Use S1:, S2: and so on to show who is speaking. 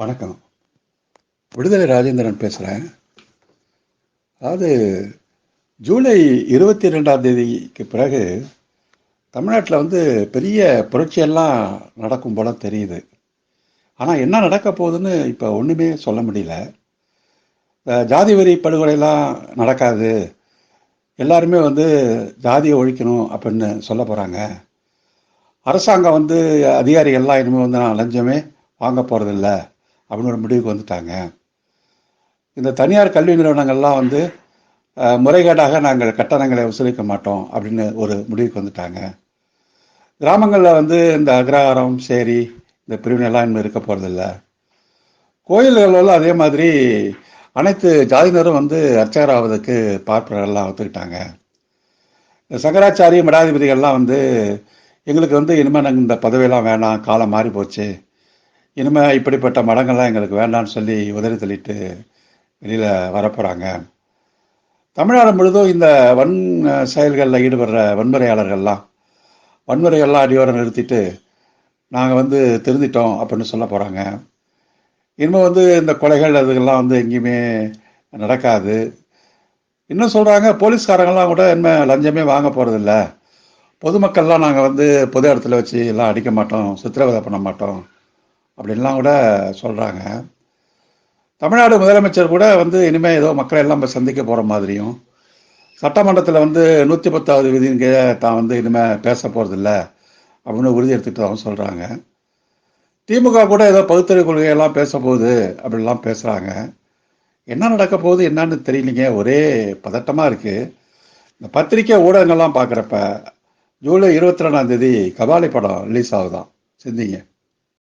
S1: வணக்கம். விடுதலை ராஜேந்திரன் பேசுகிறேன் அதாவது ஜூலை இருபத்தி ரெண்டாம் தேதிக்கு பிறகு தமிழ்நாட்டில் வந்து பெரிய புரட்சியெல்லாம் நடக்கும் போல தெரியுது. ஆனால் என்ன நடக்க போகுதுன்னு இப்போ ஒன்றுமே சொல்ல முடியல. ஜாதி வரி படுகொலைலாம் நடக்காது. எல்லாருமே வந்து ஜாதியை ஒழிக்கணும் அப்படின்னு சொல்ல போகிறாங்க அரசாங்கம் வந்து அதிகாரிகள்லாம் இனிமேல் வந்து நான் லஞ்சமே வாங்க போகிறதில்ல அப்படின்னு ஒரு முடிவுக்கு வந்துட்டாங்க. இந்த தனியார் கல்வி நிறுவனங்கள்லாம் வந்து முறைகேடாக நாங்கள் கட்டணங்களை வசூலிக்க மாட்டோம் அப்படின்னு ஒரு முடிவுக்கு வந்துட்டாங்க. கிராமங்களில் வந்து இந்த அக்ரஹாரம் சேரி இந்த பிரிவினைலாம் இனிமேல் இருக்க போகிறதில்ல கோயில்களெல்லாம் அதே மாதிரி அனைத்து ஜாதியினரும் வந்து அர்ச்சகர் ஆவதற்கு பார்ப்பனர்கள்லாம் ஒத்துக்கிட்டாங்க. சங்கராச்சாரிய சங்கராச்சாரி மடாதிபதிகள்லாம் வந்து எங்களுக்கு வந்து இனிமேல் நாங்கள் இந்த பதவியெல்லாம் வேணாம் காலம் மாறி போச்சு இனிமேல் இப்படிப்பட்ட மடங்கள்லாம் எங்களுக்கு வேண்டாம்னு சொல்லி உதறி தள்ளிட்டு வெளியில் வரப்போகிறாங்க தமிழ்நாடு முழுதும் இந்த வன் செயல்களில் ஈடுபடுற வன்முறையாளர்கள்லாம் வன்முறைகள்லாம் அடியோரம் நிறுத்திட்டு நாங்கள் வந்து திருந்திட்டோம் அப்படின்னு சொல்ல போகிறாங்க இனிமேல் வந்து இந்த கொலைகள் அதுக்கெல்லாம் வந்து எங்கேயுமே நடக்காது. இன்னும் சொல்கிறாங்க போலீஸ்காரங்கெல்லாம் கூட என்ன லஞ்சமே வாங்க போகிறதில்ல பொதுமக்கள்லாம் நாங்கள் வந்து பொது இடத்துல வச்சு எல்லாம் அடிக்க மாட்டோம் சித்திரவதை பண்ண மாட்டோம். அப்படின்லாம் கூட சொல்கிறாங்க தமிழ்நாடு முதலமைச்சர் கூட வந்து இனிமேல் ஏதோ மக்களை எல்லாம் நம்ம சந்திக்க போகிற மாதிரியும் சட்டமன்றத்தில் வந்து நூற்றி பத்தாவது விதிங்க தான் வந்து இனிமேல் பேச போகிறதில்ல அப்படின்னு உறுதி எடுத்துக்கிட்டதாகவும் சொல்கிறாங்க திமுக கூட ஏதோ பகுத்தறிவு கொள்கையெல்லாம் பேச போகுது அப்படிலாம் பேசுகிறாங்க என்ன நடக்க போகுது என்னன்னு தெரியலிங்க. ஒரே பதட்டமாக இருக்குது இந்த பத்திரிக்கை ஊடகங்கள்லாம் பார்க்குறப்ப ஜூலை இருபத்தி ரெண்டாம் தேதி கபாலி படம் ரிலீஸ் ஆகுதான் சிந்திங்க.